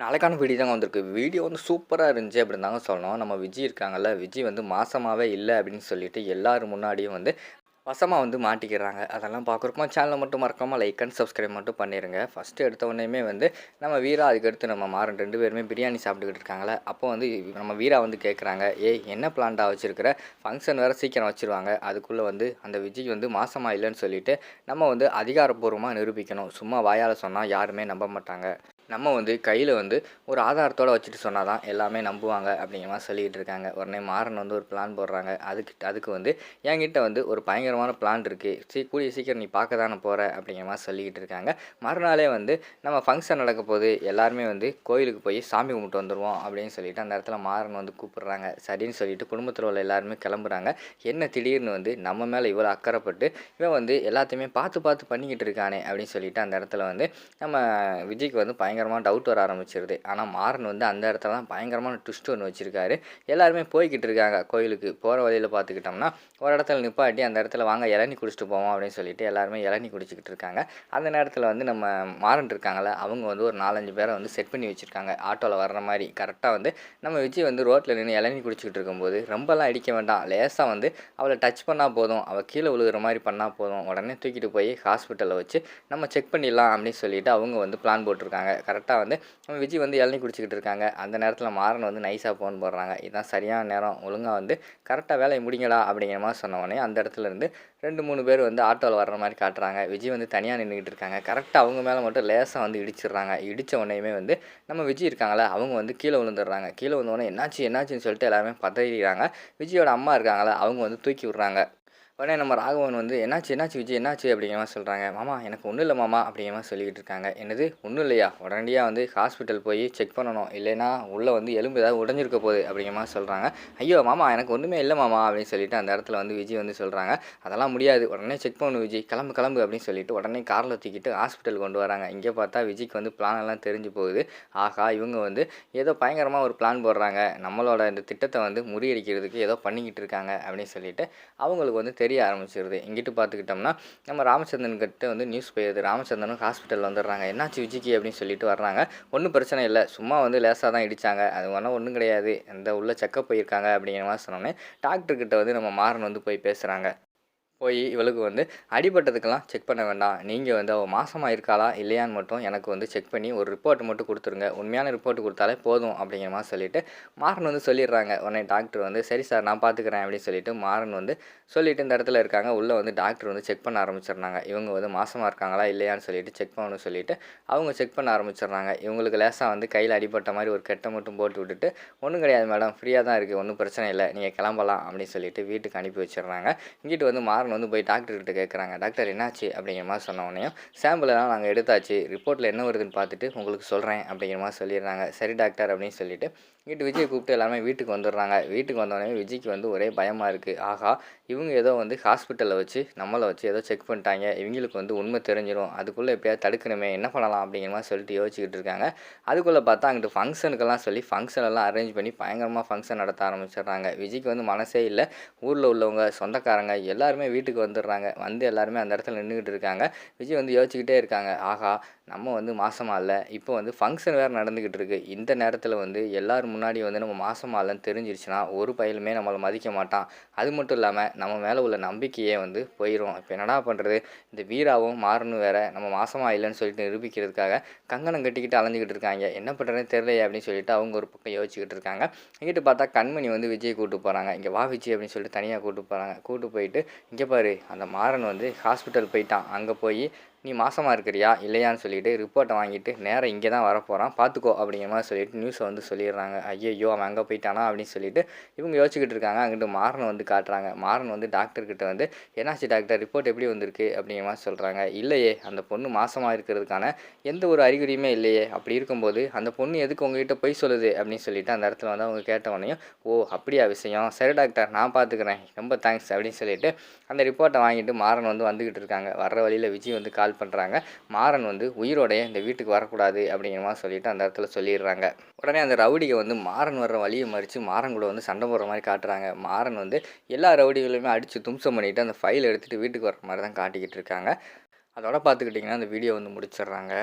நாளைக்கான வீடியோ தாங்க வந்திருக்கு. வீடியோ வந்து சூப்பராக இருந்துச்சு அப்படின்னு தாங்க சொல்லணும். நம்ம விஜய் இருக்காங்கல்ல விஜய் வந்து மாசமாகவே இல்லை அப்படின்னு சொல்லிட்டு எல்லோரும் முன்னாடியும் வந்து வசமாக வந்து மாட்டிக்கிறாங்க. அதெல்லாம் பார்க்குறப்போ சேனலை மட்டும் மறக்காமல் லைக் அண்ட் சப்ஸ்கிரைப் மட்டும் பண்ணிடுங்க ஃபஸ்ட்டு எடுத்த உடனேயுமே வந்து நம்ம வீரா அதுக்கடுத்து நம்ம மாறன் ரெண்டு பேருமே பிரியாணி சாப்பிட்டுக்கிட்டு இருக்காங்களே அப்போ வந்து நம்ம வீரா வந்து கேட்குறாங்க ஏய் என்ன பிளான்டாக வச்சுருக்கிற? ஃபங்க்ஷன் வேறு சீக்கிரம் வச்சுருவாங்க. அதுக்குள்ளே வந்து அந்த விஜய் வந்து மாசமாக இல்லைன்னு சொல்லிவிட்டு நம்ம வந்து அதிகாரப்பூர்வமாக நிரூபிக்கணும். சும்மா வாயால் சொன்னால் யாருமே நம்ப மாட்டாங்க. நம்ம வந்து கையில் வந்து ஒரு ஆதாரத்தோடு வச்சுட்டு சொன்னால் தான் எல்லாமே நம்புவாங்க அப்படிங்கிற மாதிரி சொல்லிகிட்டு இருக்காங்க. உடனே மாறன் வந்து ஒரு பிளான் போடுறாங்க. அதுக்கு அதுக்கு வந்து என்கிட்ட வந்து ஒரு பயங்கரமான பிளான் இருக்குது சீ கூடிய சீக்கிரம் நீ பார்க்க தானே போகிற அப்படிங்கிற மாதிரி சொல்லிக்கிட்டு இருக்காங்க. மறுநாளே வந்து நம்ம ஃபங்க்ஷன் நடக்க போது எல்லாருமே வந்து கோயிலுக்கு போய் சாமி கும்பிட்டு வந்துடுவோம் அப்படின்னு சொல்லிட்டு அந்த இடத்துல மாறன் வந்து கூப்பிடுறாங்க. சரின்னு சொல்லிட்டு குடும்பத்தில் உள்ள எல்லாருமே கிளம்புறாங்க. என்ன திடீர்னு வந்து நம்ம மேலே இவ்வளோ அக்கறைப்பட்டு இவன் வந்து எல்லாத்தையுமே பார்த்து பார்த்து பண்ணிக்கிட்டு இருக்கானே அப்படின்னு சொல்லிட்டு அந்த இடத்துல வந்து நம்ம விஜய்க்கு வந்து பயங்கர பயங்கரமாக டவுட் வர ஆரம்பிச்சிருது. ஆனால் மாறன் வந்து அந்த இடத்துல தான் பயங்கரமான ட்விஸ்ட் ஒன்று வச்சுருக்காரு. எல்லாருமே போய்கிட்டு இருக்காங்க. கோயிலுக்கு போகிற வழியில் பார்த்துக்கிட்டோம்னா ஒரு இடத்துல நிப்பாட்டி அந்த இடத்துல வாங்க இளநி குடிச்சிட்டு போவோம் அப்படின்னு சொல்லிட்டு எல்லாருமே இளநி குடிச்சிக்கிட்டு இருக்காங்க. அந்த நேரத்தில் வந்து நம்ம மாறன் இருக்காங்கள அவங்க வந்து ஒரு நாலஞ்சு பேரை வந்து செட் பண்ணி வச்சுருக்காங்க. ஆட்டோவில் வர்ற மாதிரி கரெக்டாக வந்து நம்ம விஜய் வந்து ரோட்டில் நின்று இளநி குடிச்சிக்கிட்டு இருக்கும்போது ரொம்பலாம் அடிக்க வேண்டாம். லேசாக வந்து அவளை டச் பண்ணால் போதும். அவள் கீழே விழுகிற மாதிரி பண்ணால் போதும். உடனே தூக்கிட்டு போய் ஹாஸ்பிட்டலில் வச்சு நம்ம செக் பண்ணிடலாம் அப்படின்னு சொல்லிட்டு அவங்க வந்து பிளான் போட்டிருக்காங்க. கரெக்டாக வந்து நம்ம விஜய் வந்து இளநி குடிச்சிக்கிட்டு இருக்காங்க. அந்த நேரத்தில் மாறன் வந்து நைஸாக ஃபோன் போடுறாங்க. இதுதான் சரியான நேரம். ஒழுங்காக வந்து கரெக்டாக வேலையை முடிங்கடா அப்படிங்கிற மாதிரி சொன்ன உடனே அந்த இடத்துல இருந்து ரெண்டு மூணு பேர் வந்து ஆட்டோவில் வர்ற மாதிரி காட்டுறாங்க. விஜய் வந்து தனியாக நின்றுக்கிட்டு இருக்காங்க. கரெக்டாக அவங்க மேலே மட்டும் லேசாக வந்து இடிச்சிடுறாங்க. இடித்த உடனேயுமே வந்து நம்ம விஜய் இருக்காங்களே அவங்க வந்து கீழே விழுந்துடுறாங்க. கீழே விழுந்தோடனே என்னாச்சு என்னாச்சுன்னு சொல்லிட்டு எல்லாருமே பதறிடுறாங்க. விஜயோட அம்மா இருக்காங்களே அவங்க வந்து தூக்கி விட்றாங்க. உடனே நம்ம ராகவன் வந்து என்னாச்சு என்னாச்சு விஜய்? என்னாச்சு? அப்படிங்கிற மாதிரி சொல்கிறாங்க மாமா எனக்கு ஒன்றும் இல்லை மாமா அப்படிங்கிற மாதிரி சொல்லிக்கிட்டு இருக்காங்க. என்னது? ஒன்றும் இல்லையா? உடனடியாக வந்து ஹாஸ்பிட்டல் போய் செக் பண்ணணும். இல்லைன்னா உள்ளே வந்து எலும்பு ஏதாவது உடஞ்சிருக்க போகுது அப்படிங்கிற மாதிரி சொல்கிறாங்க ஐயோ மாமா எனக்கு ஒன்றுமே இல்லை மாமா அப்படின்னு சொல்லிட்டு அந்த இடத்துல வந்து விஜய் வந்து சொல்கிறாங்க அதெல்லாம் முடியாது. உடனே செக் பண்ணணும் விஜய். கிளம்பு கிளம்பு அப்படின்னு சொல்லிட்டு உடனே காரில் தூக்கிட்டு ஹாஸ்பிட்டல் கொண்டு வராங்க. இங்கே பார்த்தா விஜய்க்கு வந்து பிளான் எல்லாம் தெரிஞ்சு போகுது. ஆகா இவங்க வந்து ஏதோ பயங்கரமாக ஒரு பிளான் போடுறாங்க. நம்மளோட இந்த திட்டத்தை வந்து முறியடிக்கிறதுக்கு ஏதோ பண்ணிக்கிட்டு இருக்காங்க அப்படின்னு சொல்லிட்டு அவங்களுக்கு வந்து தெரிய ஆரம்பிச்சிருது. எங்கிட்டு பார்த்துக்கிட்டோம்னா நம்ம ராமச்சந்திரன் கிட்டே வந்து நியூஸ் போயிடுது ராமச்சந்திரனும் ஹாஸ்பிட்டல் வந்துடுறாங்க. என்னாச்சு விஜிக்கு அப்படின்னு சொல்லிட்டு வர்றாங்க. ஒன்றும் பிரச்சனை இல்லை. சும்மா வந்து லேசாக தான் இடித்தாங்க அது ஒன்றும் ஒன்றும் கிடையாது. இந்த உள்ள செக்கப் போயிருக்காங்க அப்படிங்கிற மாதிரி சொன்னோன்னே டாக்டர்கிட்ட வந்து நம்ம மாறன் வந்து போய் பேசுகிறாங்க போய் இவளுக்கு வந்து அடிபட்டதுக்கெல்லாம் செக் பண்ண வேண்டாம். நீங்கள் வந்து அவள் மாசமாக இருக்காளா இல்லையான்னு மட்டும் எனக்கு வந்து செக் பண்ணி ஒரு ரிப்போர்ட் மட்டும் கொடுத்துருங்க. உண்மையான ரிப்போர்ட் கொடுத்தாலே போதும் அப்படிங்கிற மாதிரி சொல்லிவிட்டு மாறன் வந்து சொல்லிடுறாங்க. உடனே டாக்டர் வந்து சரி சார் நான் பார்த்துக்கிறேன் அப்படின்னு சொல்லிட்டு மாறன் வந்து சொல்லிவிட்டு இந்த இடத்துல இருக்காங்க. உள்ளே வந்து டாக்டர் வந்து செக் பண்ண ஆரம்பிச்சிடுறாங்க. இவங்க வந்து மாசமாக இருக்காங்களா இல்லையான்னு சொல்லிட்டு செக் பண்ணணும்னு சொல்லிட்டு அவங்க செக் பண்ண ஆரம்பிச்சிடுறாங்க. இவங்களுக்கு லேசாக வந்து கையில் அடிபட்ட மாதிரி ஒரு கெட்டை மட்டும் போட்டு விட்டுட்டு ஒன்றும் கிடையாது மேடம் ஃப்ரீயாக தான் இருக்குது ஒன்றும் பிரச்சனை இல்லை நீங்கள் கிளம்பலாம் அப்படின்னு சொல்லிட்டு வீட்டுக்கு அனுப்பி வச்சிடுறாங்க. இங்கிட்டு வந்து மாறன் வந்து போய் டாக்டர்கிட்ட கேட்குறாங்க டாக்டர் என்னாச்சு? அப்படிங்கிற மாதிரி சொன்ன உடனே சாம்பிள் எல்லாம் நாங்கள் எடுத்தாச்சு. ரிப்போர்ட்டில் என்ன வருதுன்னு பார்த்துட்டு உங்களுக்கு சொல்கிறேன் அப்படிங்கிற மாதிரி சொல்லிடுறாங்க. சரி டாக்டர் அப்படின்னு சொல்லிட்டு இங்கிட்டு விஜய் கூப்பிட்டு எல்லாமே வீட்டுக்கு வந்துடுறாங்க. வீட்டுக்கு வந்தோடனே விஜய்க்கு வந்து ஒரே பயமாக இருக்குது ஆகா இவங்க ஏதோ வந்து ஹாஸ்பிட்டலில் வச்சு நம்மளை வச்சு ஏதோ செக் பண்ணிட்டாங்க. இவங்களுக்கு வந்து உண்மை தெரிஞ்சிடும் அதுக்குள்ளே எப்படியாவது தடுக்கணுமே என்ன பண்ணலாம் அப்படிங்கிற மாதிரி சொல்லிட்டு யோசிச்சுக்கிட்டு இருக்காங்க. அதுக்குள்ளே பார்த்தா அங்கிட்டு ஃபங்க்ஷனுக்கெல்லாம் சொல்லி ஃபங்க்ஷன் எல்லாம் அரேஞ்ச் பண்ணி பயங்கரமாக ஃபங்க்ஷன் நடத்த ஆரம்பிச்சிடுறாங்க. விஜய்க்கு வந்து மனசே இல்லை. ஊரில் உள்ளவங்க சொந்தக்காரங்க எல்லாருமே வீட்டுக்கு வந்துடுறாங்க. வந்து எல்லாருமே அந்த இடத்துல நின்றுக்கிட்டு இருக்காங்க. விஜய் வந்து யோசிச்சுக்கிட்டே இருக்காங்க. ஆகா நம்ம வந்து மாசமாக இல்லை. இப்போ வந்து ஃபங்க்ஷன் வேறு நடந்துக்கிட்டு இருக்குது இந்த நேரத்தில் வந்து எல்லோரும் முன்னாடி வந்து நம்ம மாசமாக இல்லைன்னு தெரிஞ்சிருச்சுன்னா ஒரு பயலுமே நம்மளை மதிக்க மாட்டான். அது மட்டும் இல்லாமல் நம்ம மேலே உள்ள நம்பிக்கையே வந்து போயிடும் இப்போ என்னடா பண்ணுறது இந்த வீராவும் மாறணும் வேற. நம்ம மாசமாக இல்லைன்னு சொல்லிட்டு நிரூபிக்கிறதுக்காக கங்கணம் கட்டிக்கிட்டு அலைஞ்சிக்கிட்டு இருக்காங்க. என்ன பண்ணுறதுன்னு தெரியலையே அப்படின்னு சொல்லிட்டு அவங்க ஒரு பக்கம் யோசிச்சுக்கிட்டு இருக்காங்க. இங்கிட்டு பார்த்தா கண்மணி வந்து விஜய் கூப்பிட்டு போகிறாங்க இங்கே வா விஜய் அப்படின்னு சொல்லிட்டு தனியாக கூப்பிட்டு போகிறாங்க கூப்பிட்டு போயிட்டு இங்கே பாரு அந்த மாறன் வந்து ஹாஸ்பிட்டல் போயிட்டான். அங்கே போய் நீ மாசமாக இருக்கிறியா? இல்லையான்னு சொல்லிட்டு ரிப்போர்ட்டை வாங்கிட்டு நேராக இங்கே தான் வரப்போகிறான் பார்த்துக்கோ அப்படிங்கிற மாதிரி சொல்லிட்டு நியூஸை வந்து சொல்லிடுறாங்க. ஐயோ அவன் அங்கே போயிட்டானா அப்படின்னு சொல்லிட்டு இவங்க யோசிச்சுக்கிட்டு இருக்காங்க. அங்கிட்டு மாறனை வந்து காட்டுறாங்க. மாறன் வந்து டாக்டர்கிட்ட வந்து என்னாச்சு டாக்டர் ரிப்போர்ட் எப்படி வந்திருக்கு? அப்படிங்கிற மாதிரி சொல்கிறாங்க இல்லையே அந்த பொண்ணு மாசமாக இருக்கிறதுக்கான எந்த ஒரு அறிகுறியுமே இல்லையே. அப்படி இருக்கும்போது அந்த பொண்ணு எதுக்கு உங்ககிட்ட போய் சொல்லுது? அப்படின்னு சொல்லிட்டு அந்த இடத்துல வந்து அவங்க கேட்டவனையும் ஓ அப்படியா விஷயம்? சரி டாக்டர் நான் பார்த்துக்கிறேன் ரொம்ப தேங்க்ஸ் அப்படின்னு சொல்லிட்டு அந்த ரிப்போர்ட்டை வாங்கிட்டு மாறன் வந்து வந்துக்கிட்டு இருக்காங்க. வர்ற வழியில் விஜய் வந்து கால் பண்ணுறாங்க மாறன் வந்து உயிரோடைய இந்த வீட்டுக்கு வரக்கூடாது அப்படிங்கிற மாதிரி சொல்லிட்டு அந்த இடத்துல சொல்லிடுறாங்க. உடனே அந்த ரவுடிகை வந்து மாறன் வர்ற வழியை மறித்து மாறன் கூட வந்து சண்டை போடுற மாதிரி காட்டுறாங்க. மாறன் வந்து எல்லா ரவுடிகளுமே அடித்து தும்சம் பண்ணிவிட்டு அந்த ஃபைல் எடுத்துகிட்டு வீட்டுக்கு வர மாதிரி தான் காட்டிக்கிட்டு இருக்காங்க. அதோட பார்த்துக்கிட்டிங்கன்னா அந்த வீடியோ வந்து முடிச்சிடுறாங்க.